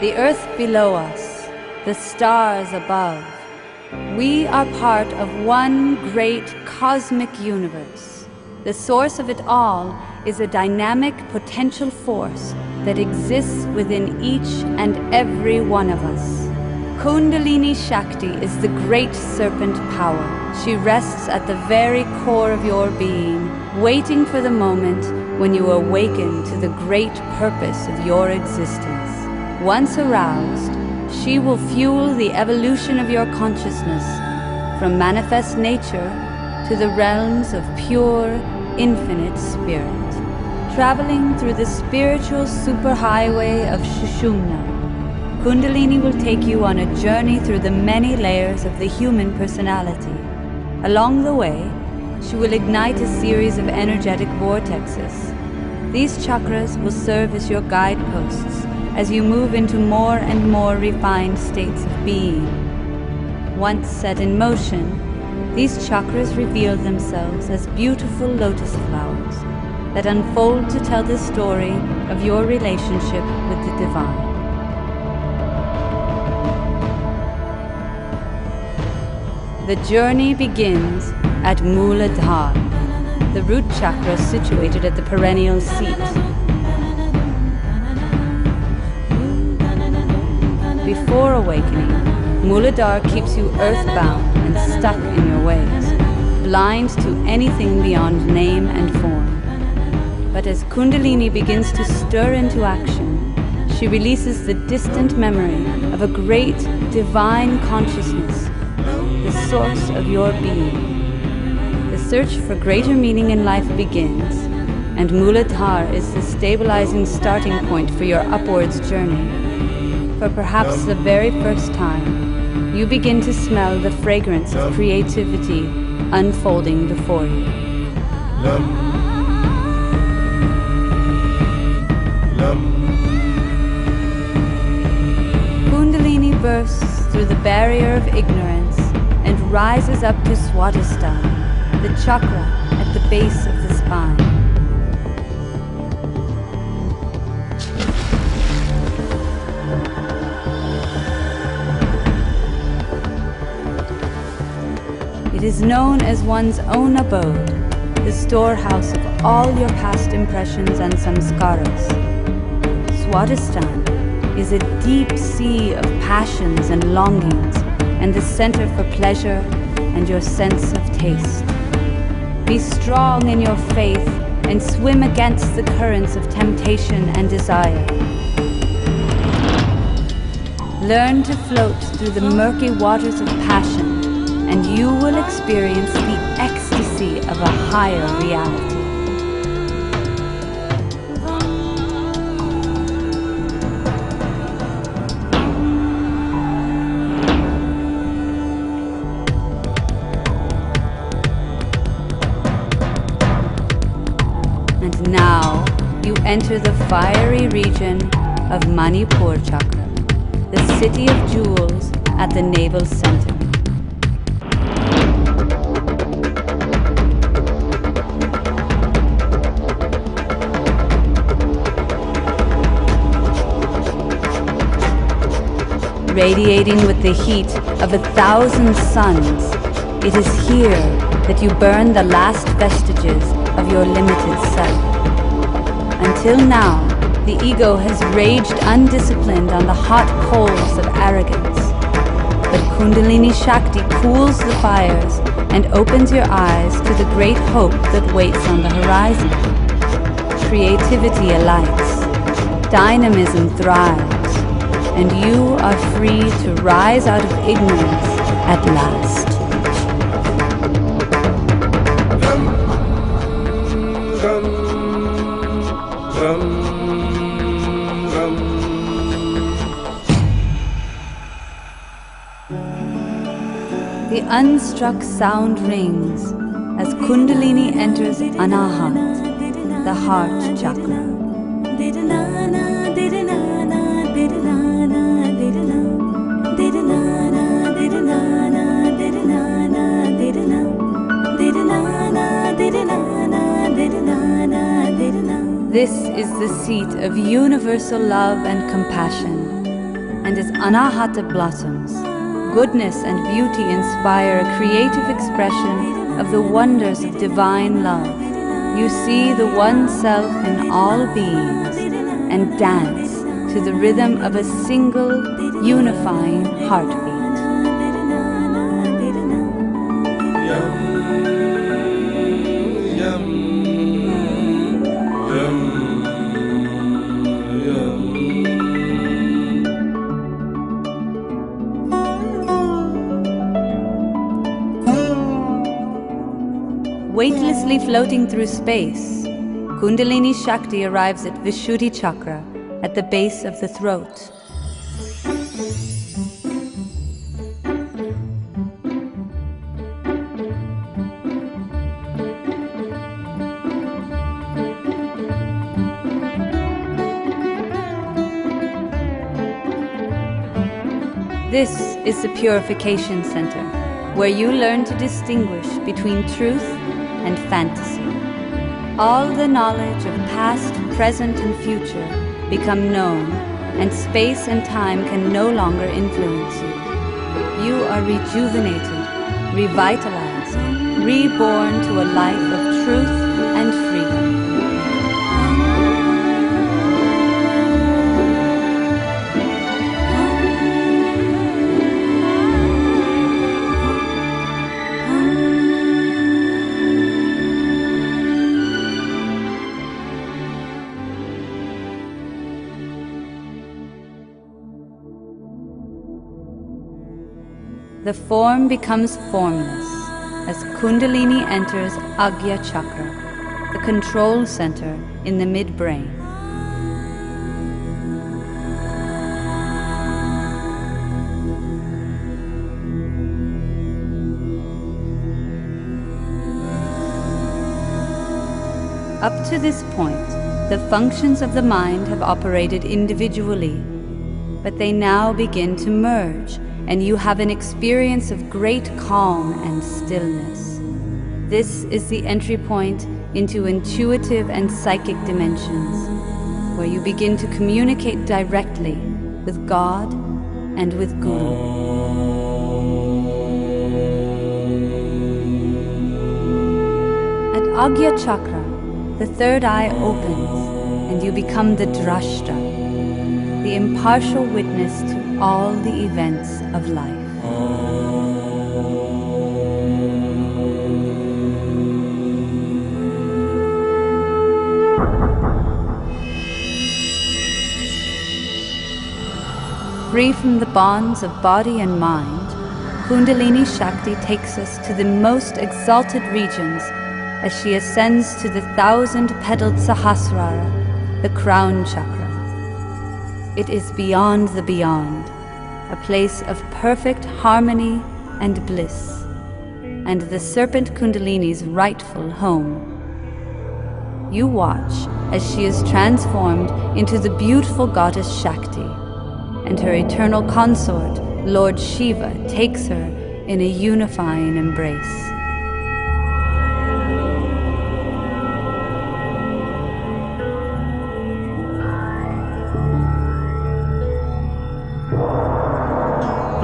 the earth below us, the stars above. We are part of one great cosmic universe. The source of it all is a dynamic potential force that exists within each and every one of us. Kundalini Shakti is the great serpent power. She rests at the very core of your being, waiting for the moment when you awaken to the great purpose of your existence. Once aroused, she will fuel the evolution of your consciousness from manifest nature to the realms of pure, infinite spirit, traveling through the spiritual superhighway of Shushumna. Kundalini will take you on a journey through the many layers of the human personality. Along the way, she will ignite a series of energetic vortexes. These chakras will serve as your guideposts as you move into more and more refined states of being. Once set in motion, these chakras reveal themselves as beautiful lotus flowers that unfold to tell the story of your relationship with the divine. The journey begins at Muladhara, the root chakra situated at the perennial seat. Before awakening, Muladhara keeps you earthbound and stuck in your ways, blind to anything beyond name and form. But as Kundalini begins to stir into action, she releases the distant memory of a great divine consciousness the source of your being. The search for greater meaning in life begins, and Muladhara is the stabilizing starting point for your upwards journey. For perhaps the very first time, you begin to smell the fragrance of creativity unfolding before you. Kundalini bursts through the barrier of ignorance and rises up to Swadhisthana, the chakra at the base of the spine. Is known as one's own abode, the storehouse of all your past impressions and samskaras. Swadhisthana is a deep sea of passions and longings and the center for pleasure and your sense of taste. Be strong in your faith and swim against the currents of temptation and desire. Learn to float through the murky waters of passion, and you will experience the ecstasy of a higher reality. And now you enter the fiery region of Manipur Chakra, the city of jewels at the navel center. Radiating with the heat of a thousand suns, it is here that you burn the last vestiges of your limited self. Until now, the ego has raged undisciplined on the hot coals of arrogance. But Kundalini Shakti cools the fires and opens your eyes to the great hope that waits on the horizon. Creativity alights, dynamism thrives, and you are free to rise out of ignorance at last. The unstruck sound rings as Kundalini enters Anahat, the heart chakra. This is the seat of universal love and compassion, and as Anahata blossoms, goodness and beauty inspire a creative expression of the wonders of divine love. You see the one self in all beings and dance to the rhythm of a single unifying heartbeat. Weightlessly floating through space, Kundalini Shakti arrives at Vishuddhi Chakra at the base of the throat. This is the Purification Center, where you learn to distinguish between truth and fantasy. All the knowledge of past, present, and future become known, and space and time can no longer influence you. You are rejuvenated, revitalized, reborn to a life of truth and freedom. The form becomes formless as Kundalini enters Agya Chakra, the control center in the midbrain. Up to this point, the functions of the mind have operated individually, but they now begin to merge and you have an experience of great calm and stillness. This is the entry point into intuitive and psychic dimensions, where you begin to communicate directly with God and with Guru. At Agya Chakra, the third eye opens and you become the Drashta, the impartial witness to all the events of life. Free from the bonds of body and mind, Kundalini Shakti takes us to the most exalted regions as she ascends to the thousand petaled Sahasrara, the crown chakra. It is beyond the beyond, a place of perfect harmony and bliss, and the serpent Kundalini's rightful home. You watch as she is transformed into the beautiful goddess Shakti, and her eternal consort, Lord Shiva, takes her in a unifying embrace.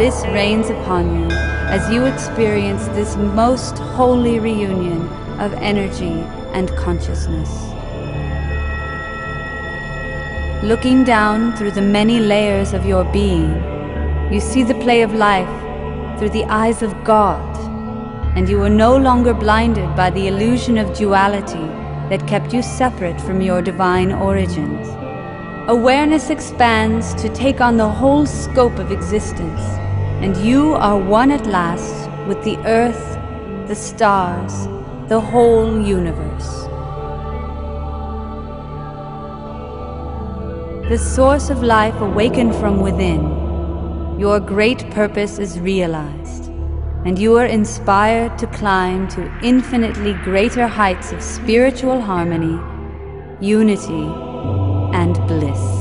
Bliss reigns upon you as you experience this most holy reunion of energy and consciousness. Looking down through the many layers of your being, you see the play of life through the eyes of God, and you are no longer blinded by the illusion of duality that kept you separate from your divine origins. Awareness expands to take on the whole scope of existence and you are one at last with the earth, the stars, the whole universe. The source of life awakened from within, your great purpose is realized, and you are inspired to climb to infinitely greater heights of spiritual harmony, unity, and bliss.